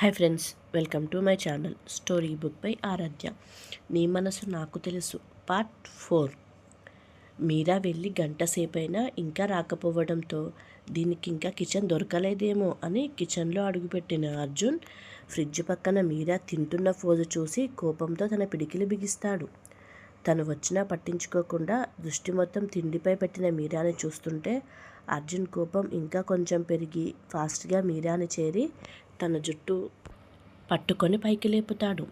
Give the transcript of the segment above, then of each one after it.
Hi friends welcome to my channel story book by Aradhya. నీ మనసు నాకు తెలుసు. Part four. మీరా వెళ్ళి గంట సేపైనా ఇంకా రాకపోవడంతో దీనికి ఇంకా కిచెన్ దొరకలేదేమో అని కిచెన్లో అడుగుపెట్టిన అర్జున్ ఫ్రిడ్జ్ పక్కన మీరా తింటున్న ఫోజు చూసి కోపంతో తన పిడికిలు బిగిస్తాడు. తను వచ్చినా పట్టించుకోకుండా దృష్టి మొత్తం తిండిపై పెట్టిన మీరాని చూస్తుంటే అర్జున్ కోపం ఇంకా కొంచెం పెరిగి ఫాస్ట్గా మీరాని చేరి తన జుట్టు పట్టుకొని పైకి లేపుతాడు.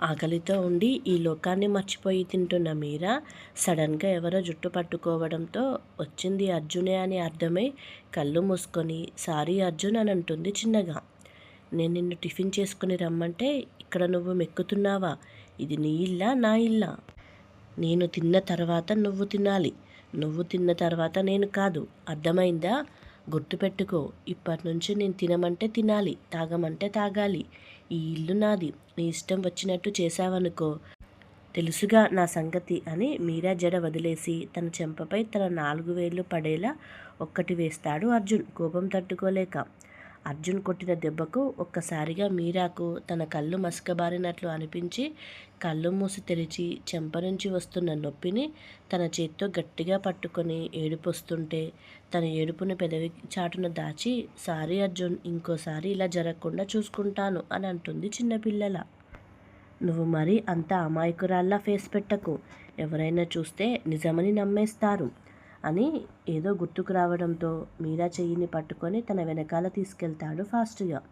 ఆకలితో ఉండి ఈ లోకాన్ని మర్చిపోయి తింటున్న మీరా సడన్గా ఎవరో జుట్టు పట్టుకోవడంతో వచ్చింది అర్జునే అని అర్థమై కళ్ళు మూసుకొని సారీ అర్జున్ అని అంటుంది చిన్నగా. నేను నిన్ను టిఫిన్ చేసుకుని రమ్మంటే ఇక్కడ నువ్వు మెక్కుతున్నావా? ఇది నీ ఇల్లా నా ఇల్లా? నేను తిన్న తర్వాత నువ్వు తినాలి. నువ్వు తిన్న తర్వాత నేను కాదు. అర్థమైందా? గుర్తుపెట్టుకో ఇప్పటి నుంచి నేను తినమంటే తినాలి తాగమంటే తాగాలి. ఈ ఇల్లు నాది నీ ఇష్టం వచ్చినట్టు చేశావనుకో. తెలుసుగా నా సంగతి అని మీరా జడ వదిలేసి తన చెంపపై తన నాలుగు వేళ్ళు పడేలా ఒక్కటి వేస్తాడు అర్జున్. కోపం తట్టుకోలేక అర్జున్ కొట్టిన దెబ్బకు ఒక్కసారిగా మీరాకు తన కళ్ళు మసకబారినట్లు అనిపించి కళ్ళు మూసి తెరిచి చెంప నుంచి వస్తున్న నొప్పిని తన చేత్తో గట్టిగా పట్టుకొని ఏడుపొస్తుంటే తన ఏడుపుని పెదవి చాటున దాచి సారీ అర్జున్ ఇంకోసారి ఇలా జరగకుండా చూసుకుంటాను అని అంటుంది చిన్నపిల్లల. నువ్వు మరి అంత అమాయకురాల్లా ఫేస్ పెట్టకు. ఎవరైనా చూస్తే నిజమని నమ్మేస్తారు. అని ఏదో గుర్తుకు రావడంతో మీరా చెయ్యిని పట్టుకొని తన వెనకాల తీసుకెళ్తాడు ఫాస్ట్గా.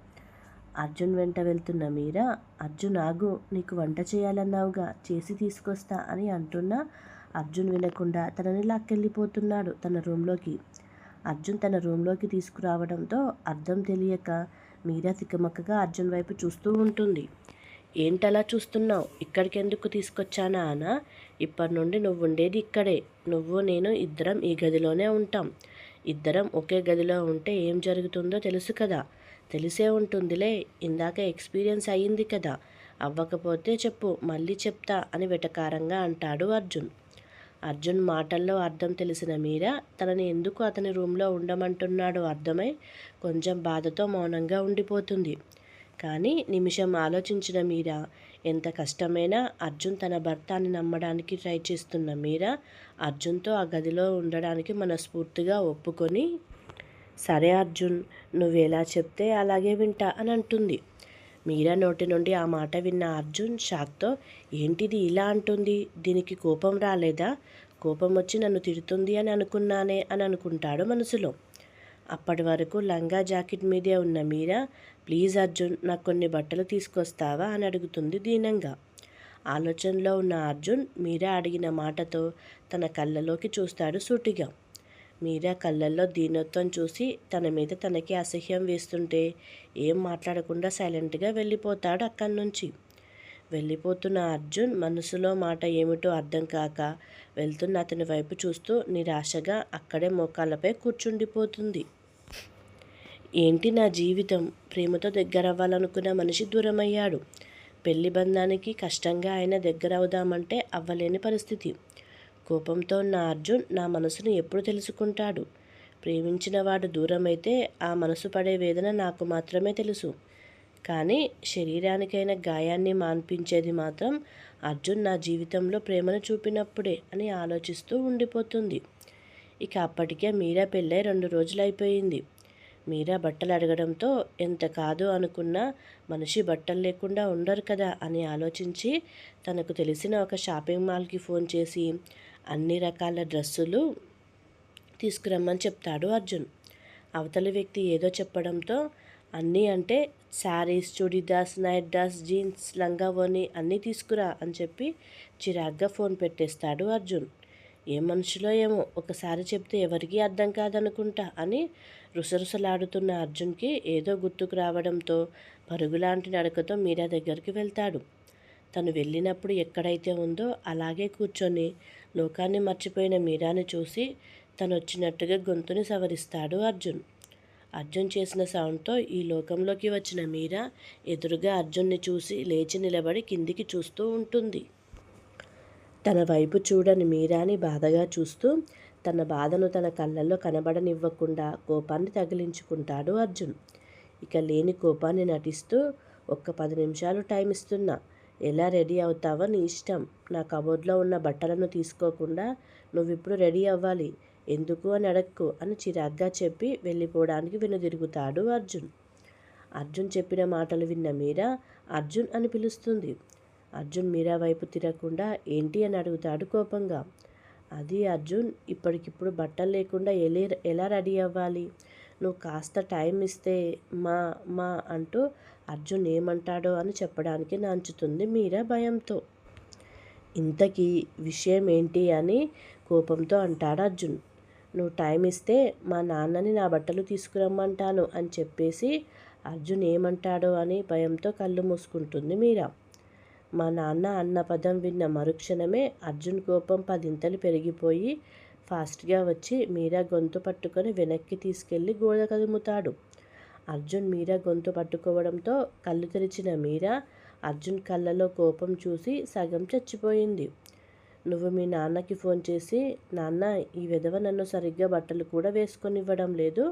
అర్జున్ వెంట వెళ్తున్న మీరా అర్జున్ ఆగు నీకు వంట చేయాలన్నావుగా చేసి తీసుకొస్తా అని అంటున్నా అర్జున్ వినకుండా తనని లాక్కెళ్ళిపోతున్నాడు తన రూమ్లోకి. అర్జున్ తన రూమ్లోకి తీసుకురావడంతో అర్థం తెలియక మీరా తికమక్కగా అర్జున్ వైపు చూస్తూ ఉంటుంది. ఏంటలా చూస్తున్నావు? ఇక్కడికి ఎందుకు తీసుకొచ్చానా అనా? ఇప్పటి నుండి నువ్వు ఉండేది ఇక్కడే. నువ్వు నేను ఇద్దరం ఈ గదిలోనే ఉంటాం. ఇద్దరం ఒకే గదిలో ఉంటే ఏం జరుగుతుందో తెలుసు కదా. తెలిసే ఉంటుందిలే. ఇందాక ఎక్స్పీరియన్స్ అయ్యింది కదా. అవ్వకపోతే చెప్పు మళ్ళీ చెప్తా అని వెటకారంగా అంటాడు అర్జున్. అర్జున్ మాటల్లో అర్థం తెలిసిన మీరా? తనని ఎందుకు అతని రూమ్లో ఉండమంటున్నాడో అర్థమై కొంచెం బాధతో మౌనంగా ఉండిపోతుంది. కానీ నిమిషం ఆలోచించిన మీరా? ఎంత కష్టమైనా అర్జున్ తన భర్తని నమ్మడానికి ట్రై చేస్తున్న మీరా? అర్జున్తో ఆ గదిలో ఉండడానికి మనస్ఫూర్తిగా ఒప్పుకొని సరే అర్జున్ నువ్వు ఎలా చెప్తే అలాగే వింటా అని అంటుంది. మీరా నోటి నుండి ఆ మాట విన్న అర్జున్ షాక్తో ఏంటిది ఇలా అంటుంది? దీనికి కోపం రాలేదా? కోపం వచ్చి నన్ను తిడుతుంది అని అనుకున్నానే అని అనుకుంటాడు మనసులో. అప్పటి వరకు లంగా జాకెట్ మీదే ఉన్న మీరా ప్లీజ్ అర్జున్ నాకు కొన్ని బట్టలు తీసుకొస్తావా? అని అడుగుతుంది దీనంగా. ఆలోచనలో ఉన్న అర్జున్ మీరా అడిగిన మాటతో తన కళ్ళలోకి చూస్తాడు సూటిగా. మీరా కళ్ళల్లో దీనత్వం చూసి తన మీద తనకి అసహ్యం వేస్తుంటే ఏం మాట్లాడకుండా సైలెంట్గా వెళ్ళిపోతాడు అక్కడి నుంచి. వెళ్ళిపోతున్న అర్జున్ మనసులో మాట ఏమిటో అర్థం కాక వెళ్తున్న అతని వైపు చూస్తూ నిరాశగా అక్కడే మోకాళ్ళపై కూర్చుండిపోతుంది. ఏంటి నా జీవితం? ప్రేమతో దగ్గర అవ్వాలనుకున్న మనిషి దూరమయ్యాడు. పెళ్ళి బంధానికి కష్టంగా ఆయన దగ్గర అవుదామంటే అవ్వలేని పరిస్థితి. కోపంతో ఉన్న అర్జున్ నా మనసును ఎప్పుడు తెలుసుకుంటాడు? ప్రేమించిన వాడు దూరమైతే ఆ మనసు పడే వేదన నాకు మాత్రమే తెలుసు. కానీ శరీరానికైన గాయాన్ని మాన్పించేది మాత్రం అర్జున్ నా జీవితంలో ప్రేమను చూపినప్పుడే అని ఆలోచిస్తూ ఉండిపోతుంది. ఇక అప్పటికే మీరా పెళ్ళై రెండు రోజులైపోయింది. మీరా బట్టలు అడగడంతో ఎంత కాదు అనుకున్నా మనిషి బట్టలు లేకుండా ఉండరు కదా అని ఆలోచించి తనకు తెలిసిన ఒక షాపింగ్ మాల్కి ఫోన్ చేసి అన్ని రకాల డ్రెస్సులు తీసుకురమ్మని చెప్తాడు అర్జున్. అవతలి వ్యక్తి ఏదో చెప్పడంతో అన్నీ అంటే శారీస్ చుడిదార్స్ నైట్ డాస్ జీన్స్ లంగావోని అన్నీ తీసుకురా అని చెప్పి చిరాగ్గా ఫోన్ పెట్టేస్తాడు అర్జున్. ఏ మనుషులో ఏమో ఒకసారి చెప్తే ఎవరికీ అర్థం కాదనుకుంటా అని రుసరుసలాడుతున్న అర్జున్కి ఏదో గుర్తుకు రావడంతో పరుగులాంటి నడకతో మీరా దగ్గరికి వెళ్తాడు. తను వెళ్ళినప్పుడు ఎక్కడైతే ఉందో అలాగే కూర్చొని లోకాన్ని మర్చిపోయిన మీరాని చూసి తను వచ్చినట్టుగా గొంతుని సవరిస్తాడు అర్జున్. అర్జున్ చేసిన సౌండ్తో ఈ లోకంలోకి వచ్చిన మీరా ఎదురుగా అర్జున్ని చూసి లేచి నిలబడి కిందికి చూస్తూ ఉంటుంది. తన వైపు చూడని మీరాని బాధగా చూస్తూ తన బాధను తన కళ్ళల్లో కనబడనివ్వకుండా కోపాన్ని తగిలించుకుంటాడు అర్జున్. ఇక లేని కోపాన్ని నటిస్తూ ఒక్క పది నిమిషాలు టైం ఇస్తున్నా. ఎలా రెడీ అవుతావో నీ ఇష్టం. నా కబోర్డ్లో ఉన్న బట్టలను తీసుకోకుండా నువ్వు ఇప్పుడు రెడీ అవ్వాలి. ఎందుకు అని అడక్కు అని చిరాగ్గా చెప్పి వెళ్ళిపోవడానికి వెనుదిరుగుతాడు అర్జున్. అర్జున్ చెప్పిన మాటలు విన్న మీరా అర్జున్ అని పిలుస్తుంది. అర్జున్ మీరా వైపు తిరగకుండా ఏంటి అని అడుగుతాడు కోపంగా. అది అర్జున్ ఇప్పటికిప్పుడు బట్టలు లేకుండా ఎలా ఎలా రెడీ అవ్వాలి? నువ్వు కాస్త టైం ఇస్తే మా మా అంటూ అర్జున్ ఏమంటాడో అని చెప్పడానికి నాంచుతుంది మీరా భయంతో. ఇంతకీ విషయం ఏంటి అని కోపంతో అంటాడు అర్జున్. నువ్వు టైం ఇస్తే మా నాన్నని నా బట్టలు తీసుకురమ్మంటాను అని చెప్పేసి అర్జున్ ఏమంటాడో అని భయంతో కళ్ళు మూసుకుంటుంది మీరా. మా నాన్న అన్న పదం విన్న మరుక్షణమే అర్జున్ కోపం పదింతలు పెరిగిపోయి ఫాస్ట్గా వచ్చి మీరా గొంతు పట్టుకొని వెనక్కి తీసుకెళ్ళి గోడ కదుముతాడు. అర్జున్ మీరా గొంతు పట్టుకోవడంతో కళ్ళు తెరిచిన మీరా అర్జున్ కళ్ళలో కోపం చూసి సగం చచ్చిపోయింది. నువ్వు మీ నాన్నకి ఫోన్ చేసి నాన్న ఈ విధవ నన్ను సరిగ్గా బట్టలు కూడా వేసుకొనివ్వడం లేదు.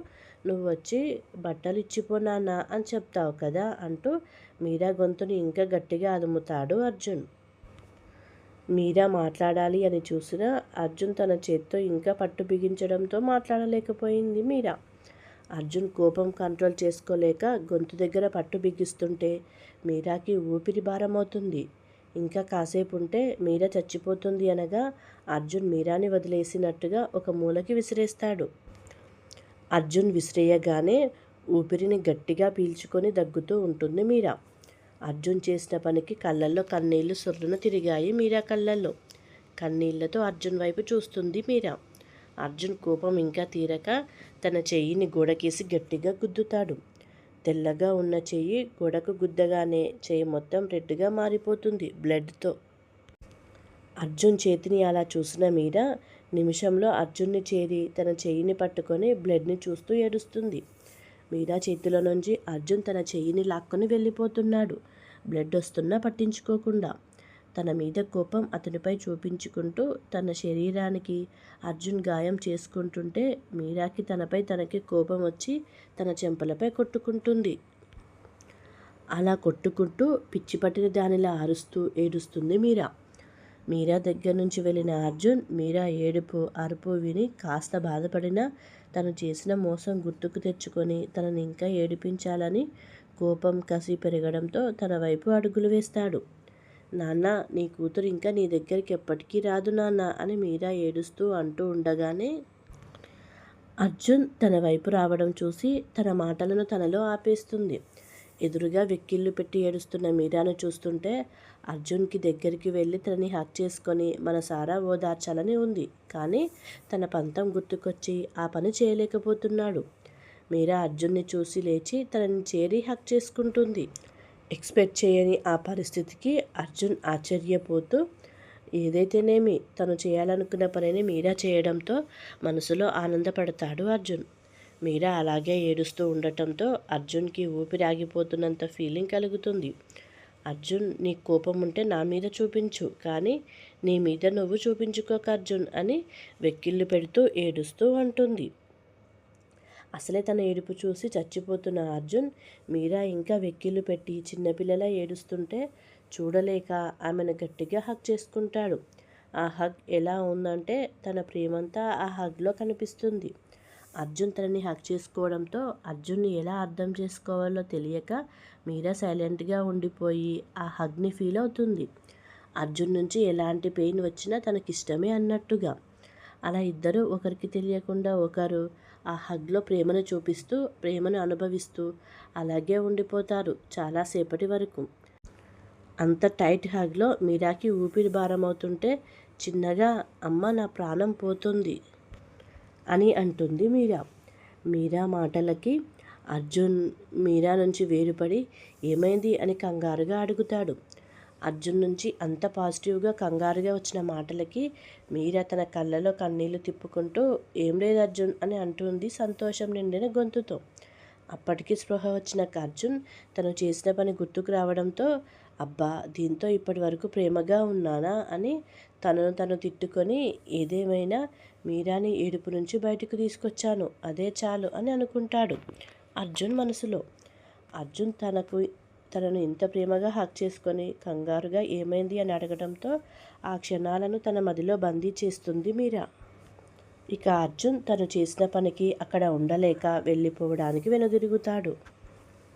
నువ్వు వచ్చి బట్టలు ఇచ్చిపో నాన్న అని చెప్తావు కదా అంటూ మీరా గొంతుని ఇంకా గట్టిగా అదుముతాడు అర్జున్. మీరా మాట్లాడాలి అని చూసిన అర్జున్ తన చేత్తో ఇంకా పట్టు బిగించడంతో మాట్లాడలేకపోయింది మీరా. అర్జున్ కోపం కంట్రోల్ చేసుకోలేక గొంతు దగ్గర పట్టు బిగిస్తుంటే మీరాకి ఊపిరి భారమవుతుంది. ఇంకా కాసేపు ఉంటే మీరా చచ్చిపోతుంది అనగా అర్జున్ మీరాని వదిలేసినట్టుగా ఒక మూలకి విసిరేస్తాడు. అర్జున్ విసిరేయగానే ఊపిరిని గట్టిగా పీల్చుకొని దగ్గుతూ ఉంటుంది మీరా. అర్జున్ చేసిన పనికి కళ్ళల్లో కన్నీళ్ళు సొర్రున తిరిగాయి మీరా కళ్ళల్లో. కన్నీళ్ళతో అర్జున్ వైపు చూస్తుంది మీరా. అర్జున్ కోపం ఇంకా తీరక తన చెయ్యిని గోడకేసి గట్టిగా గుద్దుతాడు. తెల్లగా ఉన్న చెయ్యి గోడకు గుద్దగానే చెయ్యి మొత్తం రెడ్గా మారిపోతుంది బ్లడ్తో. అర్జున్ చేతిని అలా చూసిన మీద నిమిషంలో అర్జున్ని చేరి తన చెయ్యిని పట్టుకొని బ్లడ్ని చూస్తూ ఏడుస్తుంది. మీరా చేతిలో నుంచి అర్జున్ తన చెయ్యిని లాక్కొని వెళ్ళిపోతున్నాడు. బ్లడ్ వస్తున్నా పట్టించుకోకుండా. తన మీద కోపం అతనిపై చూపించుకుంటూ తన శరీరానికి అర్జున్ గాయం చేసుకుంటుంటే మీరాకి తనపై తనకి కోపం వచ్చి తన చెంపలపై కొట్టుకుంటుంది. అలా కొట్టుకుంటూ పిచ్చి పట్టిన దానిలా అరుస్తూ ఏడుస్తుంది మీరా. మీరా దగ్గర నుంచి వెళ్ళిన అర్జున్ మీరా ఏడుపు అరుపు విని కాస్త బాధపడినా తను చేసిన మోసం గుర్తుకు తెచ్చుకొని తనని ఇంకా ఏడిపించాలని కోపం కసి పెరగడంతో తన వైపు అడుగులు వేస్తాడు. నాన్న నీ కూతురు ఇంకా నీ దగ్గరికి ఎప్పటికీ రాదు నాన్న అని మీరా ఏడుస్తూ అంటూ ఉండగానే అర్జున్ తన వైపు రావడం చూసి తన మాటలను తనలో ఆపేస్తుంది. ఎదురుగా వెక్కిళ్ళు పెట్టి ఏడుస్తున్న మీరాను చూస్తుంటే అర్జున్కి దగ్గరికి వెళ్ళి తనని హక్ చేసుకొని మన సారా ఓదార్చాలని ఉంది. కానీ తన పంతం గుర్తుకొచ్చి ఆ పని చేయలేకపోతున్నాడు. మీరా అర్జున్ని చూసి లేచి తనని చేరి హక్ చేసుకుంటుంది. ఎక్స్పెక్ట్ చేయని ఆ పరిస్థితికి అర్జున్ ఆశ్చర్యపోతూ ఏదైతేనేమి తను చేయాలనుకున్న పనిని మీరా చేయడంతో మనసులో ఆనందపడతాడు అర్జున్. మీరా అలాగే ఏడుస్తూ ఉండటంతో అర్జున్కి ఊపిరి ఆగిపోతున్నంత ఫీలింగ్ కలుగుతుంది. అర్జున్ నీ కోపం ఉంటే నా మీద చూపించు కానీ నీ మీద నువ్వు చూపించుకోక అర్జున్ అని వెక్కిళ్ళు పెడుతూ ఏడుస్తూ అంటుంది. అసలే తన ఏడుపు చూసి చచ్చిపోతున్న అర్జున్ మీరా ఇంకా వెక్కిళ్ళు పెట్టి చిన్నపిల్లల ఏడుస్తుంటే చూడలేక ఆమెను గట్టిగా హగ్ చేసుకుంటాడు. ఆ హగ్ ఎలా ఉందంటే తన ప్రేమంతా ఆ హగ్లో కనిపిస్తుంది. అర్జున్ తనని హక్ చేసుకోవడంతో అర్జున్ని ఎలా అర్థం చేసుకోవాలో తెలియక మీరా సైలెంట్గా ఉండిపోయి ఆ హగ్ని ఫీల్ అవుతుంది. అర్జున్ నుంచి ఎలాంటి పెయిన్ వచ్చినా తనకిష్టమే అన్నట్టుగా. అలా ఇద్దరు ఒకరికి తెలియకుండా ఒకరు ఆ హగ్లో ప్రేమను చూపిస్తూ ప్రేమను అనుభవిస్తూ అలాగే ఉండిపోతారు చాలాసేపటి వరకు. అంత టైట్ హగ్లో మీరాకి ఊపిరి భారం అవుతుంటే చిన్నగా అమ్మ నా ప్రాణం పోతుంది అని అంటుంది మీరా. మీరా మాటలకి అర్జున్ మీరా నుంచి వేరుపడి ఏమైంది? అని కంగారుగా అడుగుతాడు. అర్జున్ నుంచి అంత పాజిటివ్గా కంగారుగా వచ్చిన మాటలకి మీరా తన కళ్ళలో కన్నీళ్ళు తిప్పుకుంటూ ఏం లేదు అర్జున్ అని అంటుంది సంతోషం నిండిన గొంతుతో. అప్పటికి స్పృహ వచ్చిన అర్జున్ తను చేసిన పని గుర్తుకు రావడంతో అబ్బా దీంతో ఇప్పటి వరకు ప్రేమగా ఉన్నానా అని తనను తను తిట్టుకొని ఏదేమైనా మీరాని ఏడుపు నుంచి బయటకు తీసుకొచ్చాను అదే చాలు అని అనుకుంటాడు అర్జున్ మనసులో. అర్జున్ తనకు తనను ఇంత ప్రేమగా హక్ చేసుకొని కంగారుగా ఏమైంది అని అడగడంతో ఆ క్షణాలను తన మదిలో బందీ చేస్తుంది మీరా. ఇక అర్జున్ తను చేసిన పనికి అక్కడ ఉండలేక వెళ్ళిపోవడానికి వెనుదిరుగుతాడు.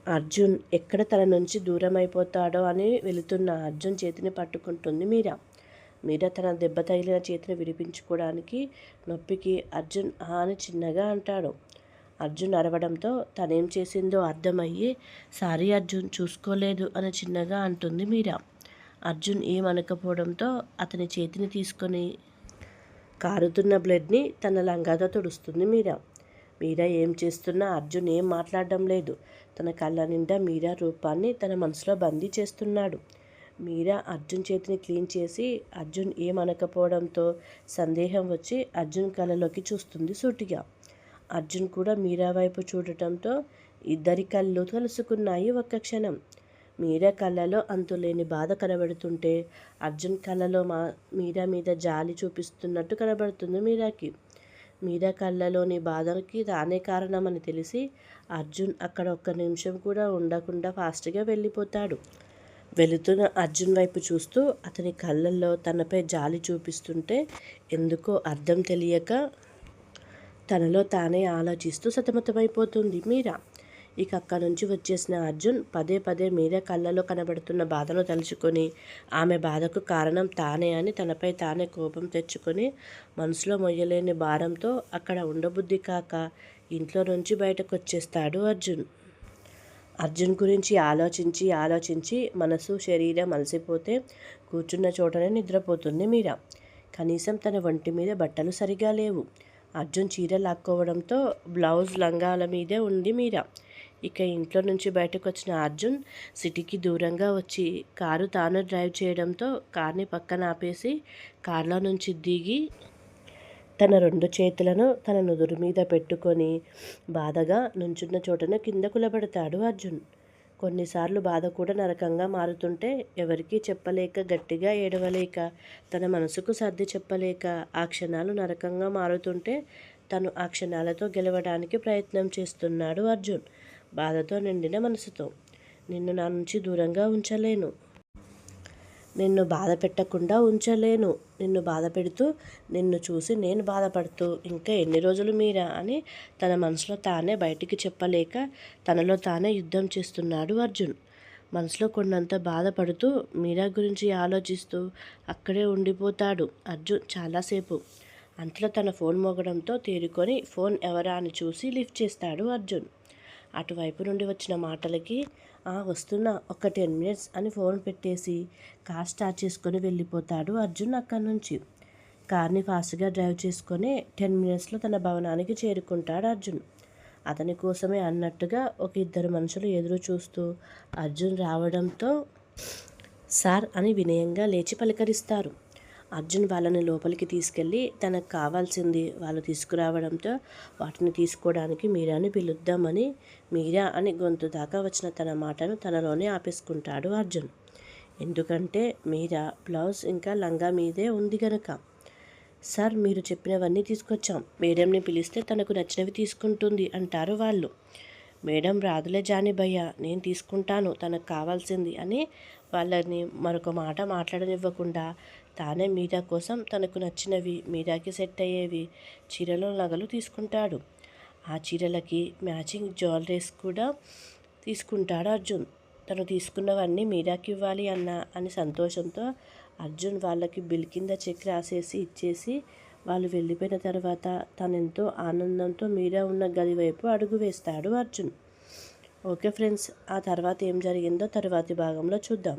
అర్జున్ ఎక్కడ తన నుంచి దూరం అయిపోతాడో అని వెళుతున్న అర్జున్ చేతిని పట్టుకుంటుంది మీరా. మీరా తన దెబ్బ తగిలిన చేతిని విడిపించుకోవడానికి నొప్పికి అర్జున్ ఆ అని చిన్నగా అంటాడు. అర్జున్ అరవడంతో తనేం చేసిందో అర్థమయ్యి సారీ అర్జున్ చూసుకోలేదు అని చిన్నగా అంటుంది మీరా. అర్జున్ ఏమనకపోవడంతో అతని చేతిని తీసుకొని కారుతున్న బ్లడ్ని తన లంగాతో తుడుస్తుంది మీరా. మీరా ఏం చేస్తున్నా అర్జున్ ఏం మాట్లాడడం లేదు. తన కళ్ళ నిండా మీరా రూపాన్ని తన మనసులో బందీ చేస్తున్నాడు. మీరా అర్జున్ చేతిని క్లీన్ చేసి అర్జున్ ఏమనకపోవడంతో సందేహం వచ్చి అర్జున్ కళ్ళలోకి చూస్తుంది సూటిగా. అర్జున్ కూడా మీరా వైపు చూడటంతో ఇద్దరి కళ్ళు కలుసుకున్నాయి ఒక్క క్షణం. మీరా కళ్ళలో అంతులేని బాధ కనబడుతుంటే అర్జున్ కళ్ళలో మా మీరా మీద జాలి చూపిస్తున్నట్టు కనబడుతుంది మీరాకి. మీరా కళ్ళలోని బాధకి తానే కారణమని తెలిసి అర్జున్ అక్కడ ఒక్క నిమిషం కూడా ఉండకుండా ఫాస్ట్గా వెళ్ళిపోతాడు. వెళుతున్న అర్జున్ వైపు చూస్తూ అతని కళ్ళల్లో తనపై జాలి చూపిస్తుంటే ఎందుకో అర్థం తెలియక తనలో తానే ఆలోచిస్తూ సతమతమైపోతుంది మీరా. ఇక అక్కడి నుంచి వచ్చేసిన అర్జున్ పదే పదే మీరే కళ్ళలో కనబడుతున్న బాధను తలుచుకొని ఆమె బాధకు కారణం తానే అని తనపై తానే కోపం తెచ్చుకొని మనసులో మొయ్యలేని భారంతో అక్కడ ఉండబుద్ధి కాక ఇంట్లో నుంచి బయటకు వచ్చేస్తాడు అర్జున్. అర్జున్ గురించి ఆలోచించి ఆలోచించి మనసు శరీరం అలసిపోతే కూర్చున్న చోటనే నిద్రపోతుంది మీరా. కనీసం తన ఒంటి మీద బట్టలు సరిగా లేవు. అర్జున్ చీర లాక్కోవడంతో బ్లౌజ్ లంగాల మీదే ఉంది మీరా. ఇక ఇంట్లో నుంచి బయటకు వచ్చిన అర్జున్ సిటీకి దూరంగా వచ్చి కారు తాను డ్రైవ్ చేయడంతో కార్ని పక్కన ఆపేసి కార్లో నుంచి దిగి తన రెండు చేతులను తన నుదురు మీద పెట్టుకొని బాధగా నుంచున్న చోటన కింద కులబడతాడు అర్జున్. కొన్నిసార్లు బాధ కూడా నరకంగా మారుతుంటే ఎవరికీ చెప్పలేక గట్టిగా ఏడవలేక తన మనసుకు సర్ది చెప్పలేక ఆ క్షణాలు నరకంగా మారుతుంటే తను ఆ క్షణాలతో గెలవడానికి ప్రయత్నం చేస్తున్నాడు అర్జున్. బాధతో నిండిన మనసుతో. నిన్ను నా నుంచి దూరంగా ఉంచలేను. నిన్ను బాధ పెట్టకుండా ఉంచలేను. నిన్ను బాధ పెడుతూ నిన్ను చూసి నేను బాధపడుతూ ఇంకా ఎన్ని రోజులు మీరా అని తన మనసులో తానే బయటికి చెప్పలేక తనలో తానే యుద్ధం చేస్తున్నాడు అర్జున్. మనసులో కొన్నంత బాధపడుతూ మీరా గురించి ఆలోచిస్తూ అక్కడే ఉండిపోతాడు అర్జున్ చాలాసేపు. అంతలో తన ఫోన్ మోగడంతో తేరుకొని ఫోన్ ఎవరా అని చూసి లిఫ్ట్ చేస్తాడు అర్జున్. అటువైపు నుండి వచ్చిన మాటలకి వస్తున్న ఒక టెన్ మినిట్స్ అని ఫోన్ పెట్టేసి కార్ స్టార్ట్ చేసుకొని వెళ్ళిపోతాడు అర్జున్ అక్కడి నుంచి. కార్ని ఫాస్ట్గా డ్రైవ్ చేసుకొని టెన్ మినిట్స్లో తన భవనానికి చేరుకుంటాడు అర్జున్. అతని కోసమే అన్నట్టుగా ఒక ఇద్దరు మనుషులు ఎదురు చూస్తూ అర్జున్ రావడంతో సార్ అని వినయంగా లేచి పలకరిస్తారు. అర్జున్ వాళ్ళని లోపలికి తీసుకెళ్ళి తనకు కావాల్సింది వాళ్ళు తీసుకురావడంతో వాటిని తీసుకోవడానికి మీరాని పిలుద్దామని మీరా అని గొంతు దాకా వచ్చిన తన మాటను తనలోనే ఆపేసుకుంటాడు అర్జున్. ఎందుకంటే మీరా బ్లౌజ్ ఇంకా లంగా మీదే ఉంది గనక. సార్ మీరు చెప్పినవన్నీ తీసుకొచ్చాం. మేడంని పిలిస్తే తనకు నచ్చినవి తీసుకుంటుంది అంటారు వాళ్ళు. మేడం రాదులే జాని భయ్య నేను తీసుకుంటాను తనకు కావాల్సింది అని వాళ్ళని మరొక మాట మాట్లాడనివ్వకుండా తానే మీరా కోసం తనకు నచ్చినవి మీరాకి సెట్ అయ్యేవి చీరలు నగలు తీసుకుంటాడు. ఆ చీరలకి మ్యాచింగ్ జ్యువెలరీస్ కూడా తీసుకుంటాడు అర్జున్. తను తీసుకున్నవన్నీ మీరాకి ఇవ్వాలి అన్న అని సంతోషంతో అర్జున్ వాళ్ళకి బిల్ కింద చెక్ రాసేసి ఇచ్చేసి వాళ్ళు వెళ్ళిపోయిన తర్వాత తనెంతో ఆనందంతో మీరా ఉన్న గది వైపు అడుగు వేస్తాడు అర్జున్. ఓకే ఫ్రెండ్స్ ఆ తర్వాత ఏం జరిగిందో తర్వాతి భాగంలో చూద్దాం.